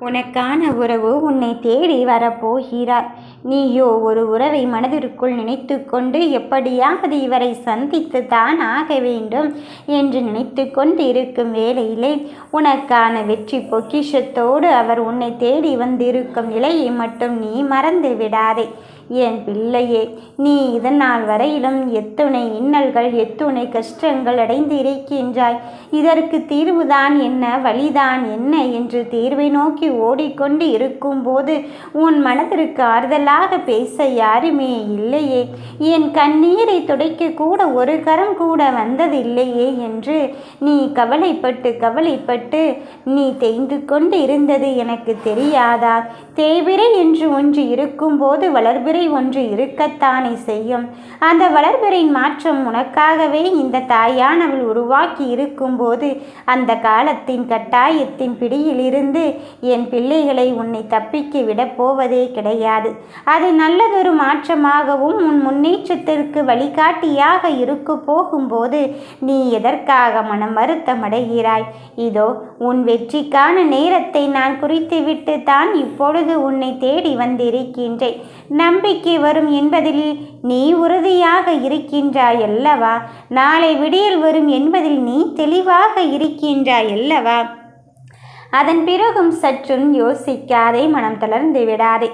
உனக்கான உறவு உன்னை தேடி வரப்போகிறார் நீயோ ஒரு உறவை மனதிற்குள் நினைத்து கொண்டு எப்படியாவது இவரை சந்தித்து தான் ஆக வேண்டும் என்று நினைத்து கொண்டு இருக்கும் வேளையிலே உனக்கான வெற்றி பொக்கிஷத்தோடு அவர் உன்னை தேடி வந்திருக்கும் நிலையை மட்டும் நீ மறந்து விடாதே என் பிள்ளையே நீ இதனால் வரையிலும் எத்துணை இன்னல்கள் எத்துணை கஷ்டங்கள் அடைந்து இருக்கின்றாய் இதற்கு தீர்வுதான் என்ன வழிதான் என்ன என்று தீர்வை நோக்கி ஓடிக்கொண்டு இருக்கும்போது உன் மனதிற்கு ஆறுதலாக பேச யாருமே இல்லையே. என் கண்ணீரை துடைக்க கூட ஒரு கரம் கூட வந்ததில்லையே என்று நீ கவலைப்பட்டு கவலைப்பட்டு நீ தேய்ந்து கொண்டு இருந்தது எனக்கு தெரியாதா? தேவிரை என்று ஒன்று இருக்கும்போது வளர்பிற ஒன்று இருக்கத்தானே செய்யும்? அந்த வளர்பிறையின் மாற்றம் உனக்காகவே இந்த தாயானவள் உருவாக்கி இருக்கும்போது அந்த காலத்தின் கட்டாயத்தின் பிடியிலிருந்து என் பிள்ளைகளை உன்னை தப்பிக்க விடப் போவதே கிடையாது. அது நல்லதொரு மாற்றமாகவும் உன் முன்னேற்றத்திற்கு வழிகாட்டியாக இருக்க போகும்போது நீ எதற்காக மனம் வருத்தம் அடைகிறாய்? இதோ உன் வெற்றிக்கான நேரத்தை நான் குறித்துவிட்டு தான் இப்பொழுது உன்னை தேடி வந்திருக்கின்றேன். நம்பிக்கை வரும் என்பதில் நீ உறுதியாக இருக்கின்றாய் அல்லவா நாளை விடியல் வரும் என்பதில் நீ தெளிவாக இருக்கின்றாய் அல்லவா? அதன் பிறகும் சற்றும் யோசிக்காதே மனம் தளர்ந்து விடாதே.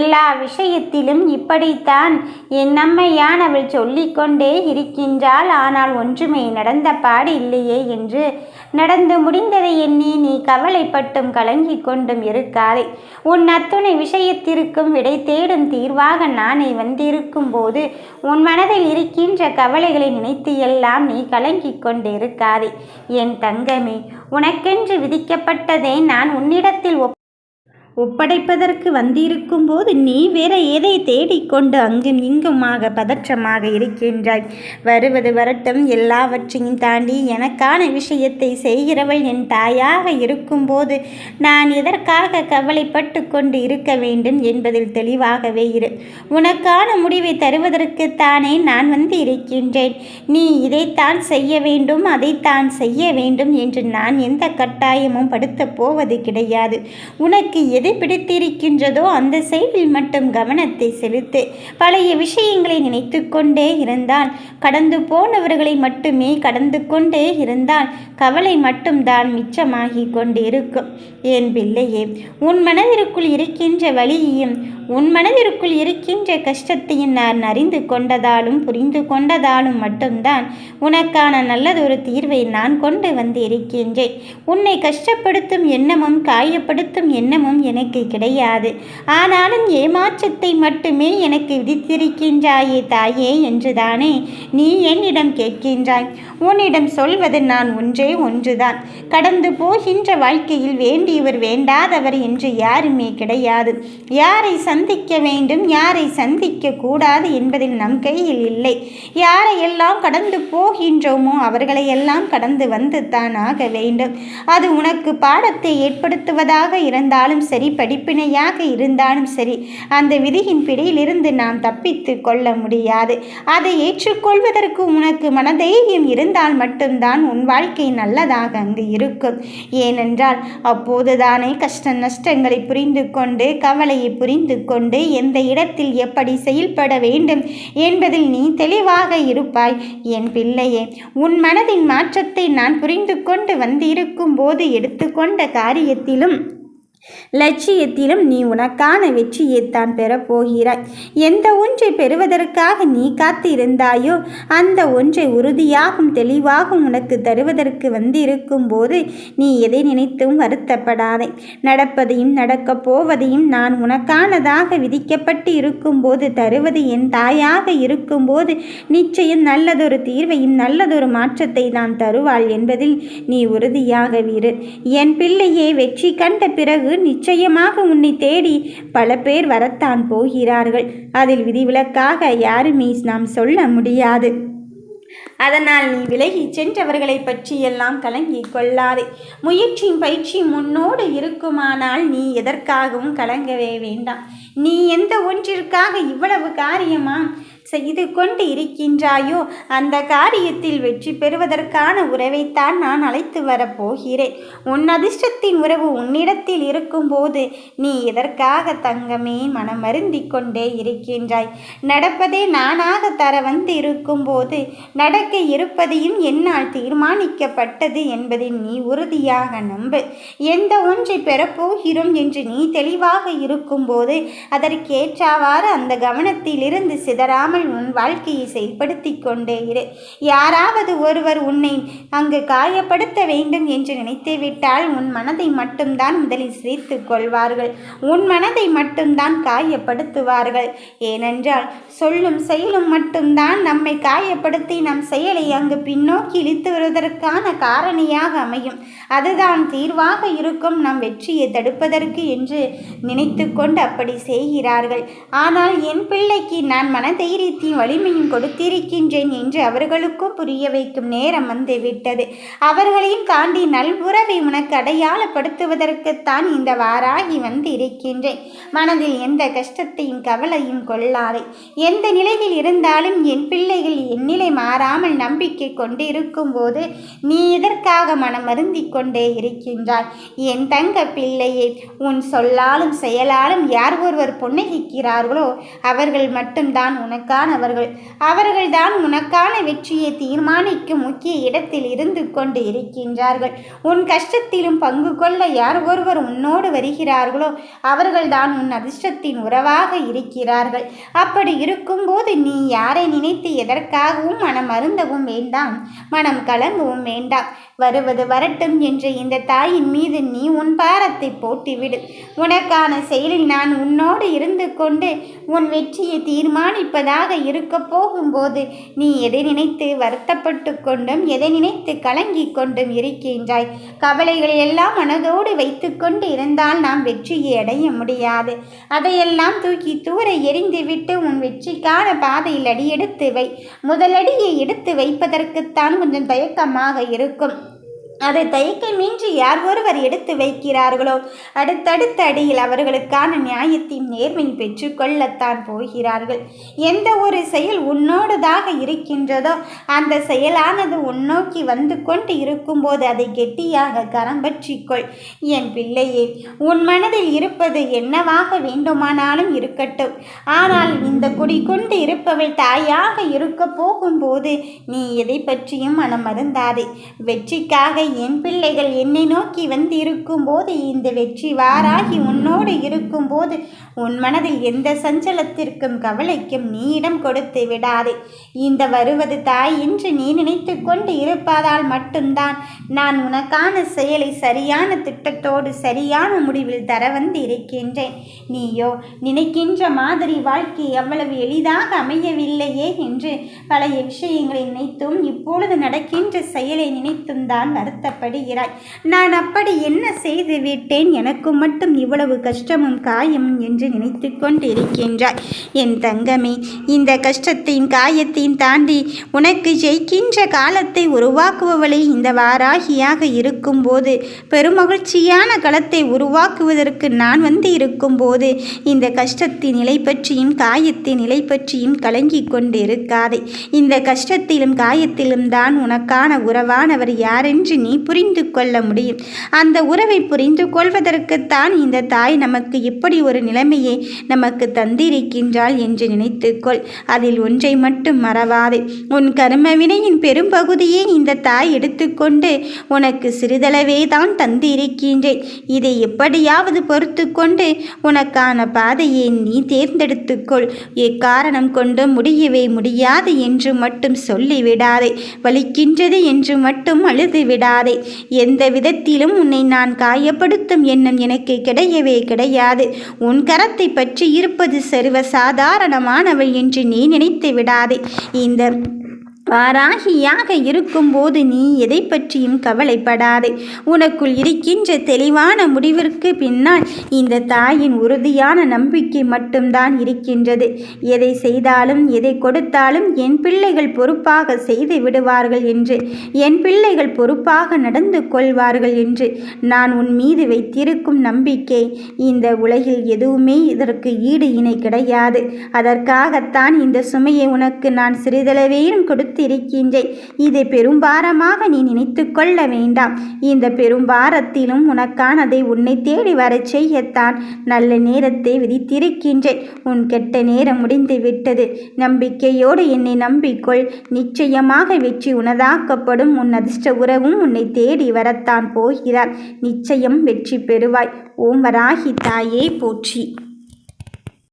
எல்லா விஷயத்திலும் இப்படித்தான். என் அம்மையான் அவள் சொல்லிக்கொண்டே இருக்கின்றாள் ஆனால் ஒன்றுமே நடந்த பாடு இல்லையே என்று நடந்து முடிந்ததை எண்ணி நீ கவலைப்பட்டும் கலங்கிக் கொண்டும் இருக்காதே. உன் அத்துணை விஷயத்திற்கும் விடை தேடும் தீர்வாக நானே வந்திருக்கும் போது உன் மனதில் இருக்கின்ற கவலைகளை நினைத்து எல்லாம் நீ கலங்கிக் கொண்டிருக்காதே. என் தங்கமே உனக்கென்று விதிக்கப்பட்டதை நான் உன்னிடத்தில் ஒப் ஒப்படைப்பதற்கு வந்திருக்கும் போது நீ வேற எதை தேடிக்கொண்டு அங்கும் இங்குமாக பதற்றமாக இருக்கின்றாய். வருவது வரட்டும் எல்லாவற்றையும் தாண்டி எனக்கான விஷயத்தை செய்கிறவள் என் தாயாக இருக்கும்போது நான் எதற்காக கவலைப்பட்டு கொண்டு இருக்க வேண்டும் என்பதில் தெளிவாகவே இரு. உனக்கான முடிவை தருவதற்குத்தானே நான் வந்து இருக்கின்றேன். நீ இதைத்தான் செய்ய வேண்டும் அதைத்தான் செய்ய வேண்டும் என்று நான் எந்த கட்டாயமும் படுத்தப் போவது கிடையாது. உனக்கு எது எது பிடித்திருக்கின்றதோ அந்த செயலில் மட்டும் கவனத்தை செலுத்து. பழைய விஷயங்களை நினைத்து கொண்டே இருந்தான். கடந்து போனவர்களை மட்டுமே கடந்து கொண்டே இருந்தான். கவலை மட்டும்தான் மிச்சமாகி கொண்டிருக்கும். என் பிள்ளையே உன் மனதிற்குள் இருக்கின்ற வழியையும் உன் மனதிற்குள் இருக்கின்ற கஷ்டத்தையும் நான் அறிந்து கொண்டதாலும் புரிந்து கொண்டதாலும் மட்டும்தான் உனக்கான நல்லதொரு தீர்வை நான் கொண்டு வந்து இருக்கின்றேன் உன்னை கஷ்டப்படுத்தும் எண்ணமும் காயப்படுத்தும் எண்ணமும் என எனக்கு கிடையாது. ஆனாலும் ஏமாற்றத்தை மட்டுமே எனக்கு விதித்திருக்கின்றாயே தாயே என்றுதானே நீ என்னிடம் கேட்கின்றாய். உன்னிடம் சொல்வது நான் ஒன்றே ஒன்றுதான். கடந்து போகின்ற வாழ்க்கையில் வேண்டியவர் வேண்டாதவர் என்று யாருமே கிடையாது. யாரை சந்திக்க வேண்டும் யாரை சந்திக்க கூடாது என்பதில் நம் கையில் இல்லை. யாரையெல்லாம் கடந்து போகின்றோமோ அவர்களையெல்லாம் கடந்து வந்து தான் ஆக வேண்டும். அது உனக்கு பாடத்தை ஏற்படுத்துவதாக இருந்தாலும் சரி சரி படிப்பினையாக இருந்தாலும் சரி அந்த விதியின் பிடியிலிருந்து நாம் தப்பித்து கொள்ள முடியாது. அதை ஏற்றுக்கொள்வதற்கு உனக்கு மனதைரியம் இருந்தால் மட்டும்தான் உன் வாழ்க்கை நல்லதாக அங்கு இருக்கும். ஏனென்றால் அப்போதுதானே கஷ்ட நஷ்டங்களை புரிந்து கொண்டு கவலையை புரிந்து கொண்டு எந்த இடத்தில் எப்படி செயல்பட வேண்டும் என்பதில் நீ தெளிவாக இருப்பாய். என் பிள்ளையே உன் மனதின் மாற்றத்தை நான் புரிந்து கொண்டு வந்திருக்கும் போது எடுத்துக்கொண்ட காரியத்திலும் லட்சியத்திலும் நீ உனக்கான வெற்றியைத்தான் பெறப்போகிறாய் எந்த ஒன்றை பெறுவதற்காக நீ காத்திருந்தாயோ அந்த ஒன்றை உறுதியாகும் தெளிவாகும் உனக்கு தருவதற்கு வந்திருக்கும் போது நீ எதை நினைத்தும் வருத்தப்படாதே. நடப்பதையும் நடக்கப் போவதையும் நான் உனக்கானதாக விதிக்கப்பட்டு இருக்கும்போது தருவது என் தாயாக இருக்கும்போது நிச்சயம் நல்லதொரு தீர்வையும் நல்லதொரு மாற்றத்தை நான் தருவாள் என்பதில் நீ உறுதியாக வீரு என் பிள்ளையே வெற்றி கண்ட பிறகு நிச்சயமாக உன்னை தேடி பல பேர் வரத்தான் போகிறார்கள். அதில் விதிவிலக்காக யாருமே நாம் சொல்ல முடியாது. அதனால் நீ விலகி சென்றவர்களை பற்றியெல்லாம் கலங்கிக் கொள்ளாதே. முயற்சியின் பயிற்சி முன்னோடு இருக்குமானால் நீ எதற்காகவும் கலங்கவே வேண்டாம். நீ எந்த ஒன்றிற்காக இவ்வளவு காரியமா செய்து கொண்டு இருக்கின்றாயோ? அந்த காரியத்தில் வெற்றி பெறுவதற்கான உறவைத்தான் நான் அழைத்து வரப்போகிறேன் உன் அதிர்ஷ்டத்தின் உறவு உன்னிடத்தில் இருக்கும்போது நீ எதற்காக தங்கமே மனம் அருந்திக் கொண்டே இருக்கின்றாய்? நடப்பதே நானாக தர வந்து இருக்கும்போது நடக்க இருப்பதையும் என்னால் தீர்மானிக்கப்பட்டது என்பதை நீ உறுதியாக நம்பு. எந்த ஒன்றை பெறப்போகிறோம் என்று நீ தெளிவாக இருக்கும்போது அதற்கேற்றாவாறு அந்த கவனத்திலிருந்து சிதறாமல் விடாமல் உன் வாழ்க்கையை செயல்படுத்தி கொண்டே இரு. யாராவது ஒருவர் உன்னை அங்கு காயப்படுத்த வேண்டும் என்று நினைத்துவிட்டால் உன் மனதை மட்டும்தான் முதலில் சிரித்து கொள்வார்கள். உன் மனதை மட்டும்தான் காயப்படுத்துவார்கள். ஏனென்றால் சொல்லும் செயலும் மட்டும்தான் நம்மை காயப்படுத்தி நம் செயலை அங்கு பின்னோக்கி இழுத்து வருவதற்கான காரணியாக அமையும். அதுதான் தீர்வாக இருக்கும் நம் வெற்றியை தடுப்பதற்கு என்று நினைத்து கொண்டு அப்படி செய்கிறார்கள். ஆனால் என் பிள்ளைக்கு நான் மனதைரிய தைரியத்தையும் வலிமையும் கொடுத்திருக்கின்றேன் என்று அவர்களுக்கும் புரிய வைக்கும் நேரம் வந்துவிட்டது. அவர்களையும் தாண்டி நல்புறவை உனக்கு அடையாளப்படுத்துவதற்குத்தான் இந்த வாராகி வந்து இருக்கின்றேன் மனதில் எந்த கஷ்டத்தையும் கவலையும் கொள்ளாதே. எந்த நிலையில் இருந்தாலும் என் பிள்ளைகள் என் நிலை மாறாமல் நம்பிக்கை கொண்டு இருக்கும்போது நீ இதற்காக மனமருந்தி கொண்டே இருக்கின்றாய்? என் தங்க பிள்ளையே உன் சொல்லாலும் செயலாலும் யார் ஒருவர் புன்னகிக்கிறார்களோ அவர்கள் மட்டும்தான் உனக்கானவர்கள். அவர்கள்தான் உனக்கான வெற்றியை தீர்மானிக்கும் முக்கிய இடத்தில் இருந்து கொண்டு இருக்கின்றார்கள். உன் கஷ்டத்திலும் பங்கு கொள்ள யார் ஒருவர் உன்னோடு வருகிறார்களோ அவர்கள்தான் உன் அதிர்ஷ்டத்தின் உறவாக இருக்கிறார்கள். அப்படி இருக்கும்போது நீ யாரை நினைத்து எதற்காகவும் மனம் அருந்தவும் வேண்டாம். மனம் கலங்கவும் வேண்டாம். வருவது வரட்டும் என்று இந்த தாயின் மீது நீ உன் பாரத்தை போட்டிவிடு. உனக்கான செயலில் நான் உன்னோடு இருந்து கொண்டு உன் வெற்றியை தீர்மானிப்பதாக இருக்க போகும்போது நீ எதை நினைத்து வருத்தப்பட்டு கொண்டும் எதை நினைத்து கலங்கி கொண்டும் இருக்கின்றாய்? கவலைகளை எல்லாம் மனதோடு வைத்துக்கொண்டு இருந்தால் நாம் வெற்றியை அடைய முடியாது. அதையெல்லாம் தூக்கி தூர எரிந்துவிட்டு உன் வெற்றிக்கான பாதையில் அடியெடுத்து வை. முதலடியை எடுத்து வைப்பதற்குத்தான் கொஞ்சம் தயக்கமாக இருக்கும். அதை தயக்கமின்றி யார் ஒருவர் எடுத்து வைக்கிறார்களோ? அடுத்தடுத்த அடியில் அவர்களுக்கான நியாயத்தின் நேர்மை பெற்றுக்கொள்ளத்தான் போகிறார்கள். எந்த ஒரு செயல் உன்னோடுதாக இருக்கின்றதோ அந்த செயலானது உன்னோக்கி வந்து கொண்டு இருக்கும்போது அதை கெட்டியாக கரம் பற்றிக்கொள் என் பிள்ளையே உன் மனதில் இருப்பது என்னவாக வேண்டுமானாலும் இருக்கட்டும். ஆனால் இந்த குடி கொண்டு இருப்பவள் தாயாக இருக்க போகும்போது நீ எதை பற்றியும் மனம் மருந்தாதே வெற்றிக்காக என் பிள்ளைகள் என்னை நோக்கி வந்து இருக்கும்போது இந்த வெற்றி வாராகி உன்னோடு இருக்கும்போது உன் மனதில் எந்த சஞ்சலத்திற்கும் கவலைக்கும் நீ இடம் கொடுத்து விடாதே. இந்த வருவது தாய் என்று நீ நினைத்து கொண்டு இருப்பதால் மட்டும்தான் நான் உனக்கான செயலை சரியான திட்டத்தோடு சரியான முடிவில் தர வந்து இருக்கின்றேன் நீயோ நினைக்கின்ற மாதிரி வாழ்க்கை எவ்வளவு எளிதாக அமையவில்லையே என்று பழைய விஷயங்களை நினைத்தும் இப்பொழுது நடக்கின்ற செயலை நினைத்தும் தான் வருத்த வருத்தப்படுகிறாய் நான் அப்படி என்ன செய்து விட்டேன் எனக்கு மட்டும் இவ்வளவு கஷ்டமும் காயமும் என்று நினைத்து கொண்டிருக்கின்றாய். என் தங்கமே இந்த கஷ்டத்தையும் காயத்தையும் தாண்டி உனக்கு ஜெயிக்கின்ற காலத்தை உருவாக்குபவளை இந்த வாராகியாக இருக்கும்போது பெருமகிழ்ச்சியான களத்தை உருவாக்குவதற்கு நான் வந்து இருக்கும்போது இந்த கஷ்டத்தின் நிலை பற்றியும் காயத்தின் நிலை பற்றியும் கலங்கி கொண்டிருக்காதே. இந்த கஷ்டத்திலும் காயத்திலும் தான் உனக்கான உறவானவர் யாரென்று நீ புரிந்து கொள்ள முடியும். அந்த உறவை புரிந்து கொள்வதற்குத்தான் இந்த தாய் நமக்கு இப்படி ஒரு நிலைமையை நமக்கு தந்திருக்கின்றாள் என்று நினைத்துக்கொள். அதில் ஒன்றை மட்டும் மறவாதே. உன் கர்ம வினையின் பெரும்பகுதியை இந்த தாய் எடுத்துக்கொண்டு உனக்கு சிறிதளவே தான் தந்திருக்கின்றேன். இதை எப்படியாவது பொறுத்து கொண்டு உனக்கான பாதையை நீ தேர்ந்தெடுத்துக்கொள். எக்காரணம் கொண்டு முடியவே முடியாது என்று மட்டும் சொல்லிவிடாதே. வலிக்கின்றது என்று மட்டும் அழுது விடாது கொள்ளாதே எந்த விதத்திலும் உன்னை நான் காயப்படுத்தும் எண்ணம் எனக்கு கிடையவே கிடையாது. உன் கரத்தை பற்றி இருப்பது சர்வ சாதாரணமானவள் என்று நீ நினைத்து விடாதே. இந்த வாராகியாக இருக்கும்போது நீ எதை பற்றியும் கவலைப்படாதே. உனக்குள் இருக்கின்ற தெளிவான முடிவிற்கு பின்னால் இந்த தாயின் உறுதியான நம்பிக்கை மட்டும்தான் இருக்கின்றது. எதை செய்தாலும் எதை கொடுத்தாலும் என் பிள்ளைகள் பொறுப்பாக செய்து விடுவார்கள் என்று என் பிள்ளைகள் பொறுப்பாக நடந்து கொள்வார்கள் என்று நான் உன் மீது வைத்திருக்கும் நம்பிக்கை இந்த உலகில் எதுவுமே இதற்கு ஈடு இணை கிடையாது. அதற்காகத்தான் இந்த சுமையை உனக்கு நான் சிறிதளவேயும் கொடுத்து வைத்திருக்கின்றேன். இதை பெரும்பாரமாக நீ நினைத்து கொள்ள வேண்டாம். இந்த பெரும்பாரத்திலும் உனக்கானதை உன்னை தேடி வரச் செய்யத்தான் நல்ல நேரத்தை விதித்திருக்கின்றேன். உன் கெட்ட நேரம் முடிந்து விட்டது. நம்பிக்கையோடு என்னை நம்பிக்கொள். நிச்சயமாக வெற்றி உனதாக்கப்படும். உன் அதிர்ஷ்ட உறவும் உன்னை தேடி வரத்தான் போகிறார். நிச்சயம் வெற்றி பெறுவாய். ஓம் வராகி தாயே போற்றி.